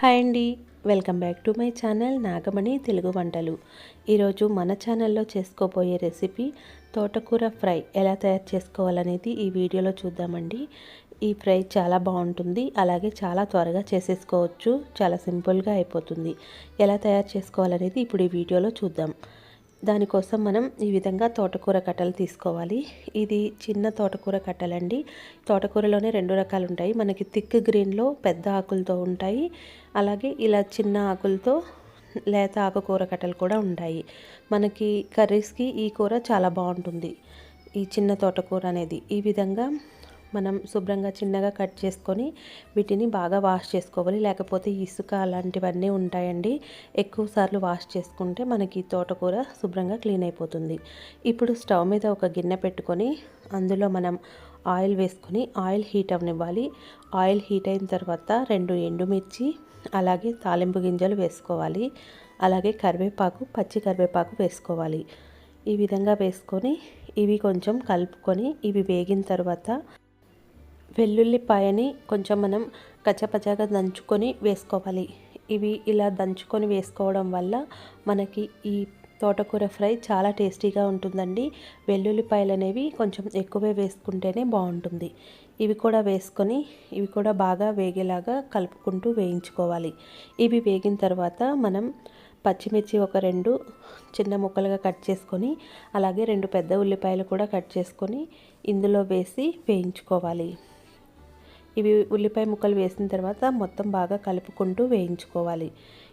Hi అండి. Welcome back to my channel Nagamani Telugu వంటలు. ఈరోజు మన ఛానల్లో చేసుకోబోయే రెసిపీ తోటకూర ఫ్రై ఎలా తయారు చేసుకోవాలనేది ఈ వీడియోలో చూద్దామండి. ఈ ఫ్రై చాలా బాగుంటుంది. అలాగే చాలా త్వరగా చేసేసుకోవచ్చు. చాలా సింపుల్గా అయిపోతుంది. ఎలా తయారు చేసుకోవాలనేది ఇప్పుడు ఈ వీడియోలో చూద్దాం. దానికోసం మనం ఈ విధంగా తోటకూర కట్టలు తీసుకోవాలి. ఇది చిన్న తోటకూర కట్టలండి. తోటకూరలోనే రెండు రకాలు ఉంటాయి. మనకి థిక్ గ్రీన్లో పెద్ద ఆకులతో ఉంటాయి. అలాగే ఇలా చిన్న ఆకులతో లేత ఆకుకూర కట్టలు కూడా ఉంటాయి. మనకి కర్రీస్కి ఈ కూర చాలా బాగుంటుంది. ఈ చిన్న తోటకూర అనేది. ఈ విధంగా మనం శుభ్రంగా చిన్నగా కట్ చేసుకొని వీటిని బాగా వాష్ చేసుకోవాలి. లేకపోతే ఇసుక అలాంటివన్నీ ఉంటాయండి. ఎక్కువ సార్లు వాష్ చేసుకుంటే మనకి తోటకూర శుభ్రంగా క్లీన్ అయిపోతుంది. ఇప్పుడు స్టవ్ మీద ఒక గిన్నె పెట్టుకొని అందులో మనం ఆయిల్ వేసుకొని ఆయిల్ హీట్ అవనివ్వాలి ఆయిల్ హీట్ అయిన తర్వాత రెండు ఎండుమిర్చి అలాగే తాలింపు గింజలు వేసుకోవాలి. అలాగే కరివేపాకు పచ్చి కరివేపాకు వేసుకోవాలి. ఈ విధంగా వేసుకొని ఇవి కొంచెం కలుపుకొని ఇవి వేగిన తర్వాత వెల్లుల్లిపాయని కొంచెం మనం కచ్చపచ్చగా దంచుకొని వేసుకోవాలి. ఇవి ఇలా దంచుకొని వేసుకోవడం వల్ల మనకి ఈ తోటకూర ఫ్రై చాలా టేస్టీగా ఉంటుందండి. వెల్లుల్లిపాయలు అనేవి కొంచెం ఎక్కువే వేసుకుంటేనే బాగుంటుంది. ఇవి కూడా వేసుకొని ఇవి కూడా బాగా వేగేలాగా కలుపుకుంటూ వేయించుకోవాలి. ఇవి వేగిన తర్వాత మనం పచ్చిమిర్చి ఒక రెండు చిన్న ముక్కలుగా కట్ చేసుకొని అలాగే రెండు పెద్ద ఉల్లిపాయలు కూడా కట్ చేసుకొని ఇందులో వేసి వేయించుకోవాలి. ఇవి ఉల్లిపాయ ముక్కలు వేసిన తర్వాత మొత్తం బాగా కలుపుకుంటూ వేయించుకోవాలి.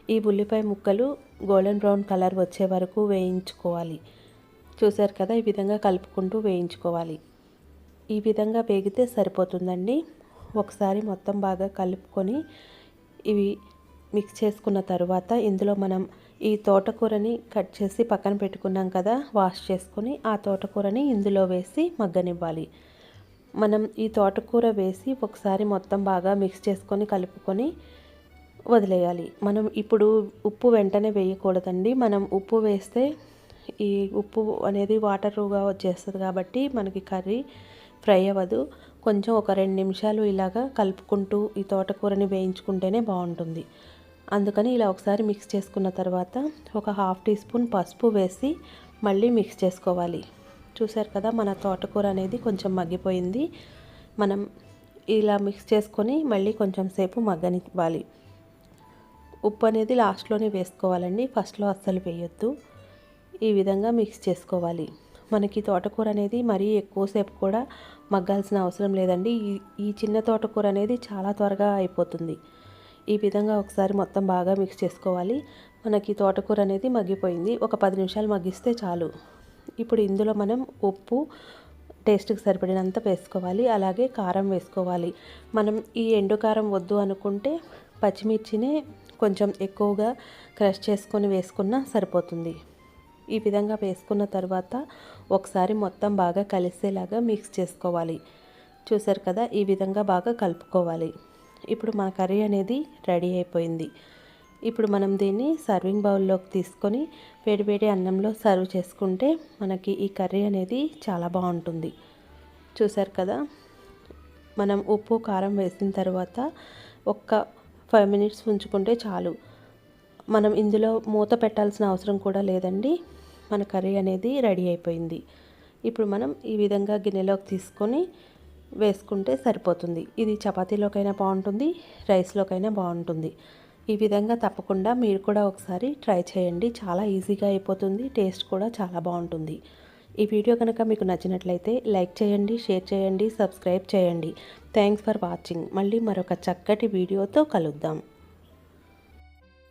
ఈ ఉల్లిపాయ ముక్కలు గోల్డెన్ బ్రౌన్ కలర్ వచ్చే వరకు వేయించుకోవాలి. చూసారు కదా ఈ విధంగా కలుపుకుంటూ వేయించుకోవాలి. ఈ విధంగా వేగితే సరిపోతుందండి. ఒకసారి మొత్తం బాగా కలుపుకొని ఇవి మిక్స్ చేసుకున్న తర్వాత ఇందులో మనం ఈ తోటకూరని కట్ చేసి పక్కన పెట్టుకున్నాం కదా వాష్ చేసుకొని ఆ తోటకూరని ఇందులో వేసి మగ్గనివ్వాలి. మనం ఈ తోటకూర వేసి ఒకసారి మొత్తం బాగా మిక్స్ చేసుకొని కలుపుకొని వదిలేయాలి. మనం ఇప్పుడు ఉప్పు వెంటనే వేయకూడదండి. మనం ఉప్పు వేస్తే ఈ ఉప్పు అనేది వాటర్గా వచ్చేస్తుంది కాబట్టి మనకి కర్రీ ఫ్రై అవ్వదు. కొంచెం ఒక రెండు నిమిషాలు ఇలాగా కలుపుకుంటూ ఈ తోటకూరని వేయించుకుంటేనే బాగుంటుంది. అందుకని ఇలా ఒకసారి మిక్స్ చేసుకున్న తర్వాత ఒక హాఫ్ టీ స్పూన్ పసుపు వేసి మళ్ళీ మిక్స్ చేసుకోవాలి. చూసారు కదా మన తోటకూర అనేది కొంచెం మగ్గిపోయింది. మనం ఇలా మిక్స్ చేసుకొని మళ్ళీ కొంచెం సేపు మగ్గనివ్వాలి. ఉప్పు అనేది లాస్ట్లోనే వేసుకోవాలండి. ఫస్ట్లో అస్సలు వేయొద్దు. ఈ విధంగా మిక్స్ చేసుకోవాలి. మనకి తోటకూర అనేది మరీ ఎక్కువసేపు కూడా మగ్గాల్సిన అవసరం లేదండి. ఈ ఈ చిన్న తోటకూర అనేది చాలా త్వరగా అయిపోతుంది. ఈ విధంగా ఒకసారి మొత్తం బాగా మిక్స్ చేసుకోవాలి. మనకి తోటకూర అనేది మగ్గిపోయింది. ఒక పది నిమిషాలు మగ్గిస్తే చాలు. ఇప్పుడు ఇందులో మనం ఉప్పు టేస్ట్కి సరిపడినంత వేసుకోవాలి. అలాగే కారం వేసుకోవాలి. మనం ఈ ఎండు కారం వద్దు అనుకుంటే పచ్చిమిర్చిని కొంచెం ఎక్కువగా క్రష్ చేసుకొని వేసుకున్నా సరిపోతుంది. ఈ విధంగా వేసుకున్న తర్వాత ఒకసారి మొత్తం బాగా కలిసేలాగా మిక్స్ చేసుకోవాలి. చూసారు కదా? ఈ విధంగా బాగా కలుపుకోవాలి. ఇప్పుడు మన కర్రీ అనేది రెడీ అయిపోయింది. ఇప్పుడు మనం దీన్ని సర్వింగ్ బౌల్లోకి తీసుకొని వేడివేడి అన్నంలో సర్వ్ చేసుకుంటే మనకి ఈ కర్రీ అనేది చాలా బాగుంటుంది. చూసారు కదా? మనం ఉప్పు కారం వేసిన తర్వాత ఒక్క ఫైవ్ మినిట్స్ ఉంచుకుంటే చాలు. మనం ఇందులో మూత పెట్టాల్సిన అవసరం కూడా లేదండి. మన కర్రీ అనేది రెడీ అయిపోయింది. ఇప్పుడు మనం ఈ విధంగా గిన్నెలోకి తీసుకొని వేసుకుంటే సరిపోతుంది. ఇది చపాతీలోకైనా బాగుంటుంది రైస్లోకైనా బాగుంటుంది. ఈ విధంగా తప్పకుండా మీరు కూడా ఒకసారి ట్రై చేయండి. చాలా ఈజీగా అయిపోతుంది. టేస్ట్ కూడా చాలా బాగుంటుంది. ఈ వీడియో కనుక మీకు నచ్చినట్లయితే లైక్ చేయండి షేర్ చేయండి సబ్స్క్రైబ్ చేయండి. Thanks for watching. మళ్ళీ మరొక చక్కటి వీడియోతో కలుద్దాం.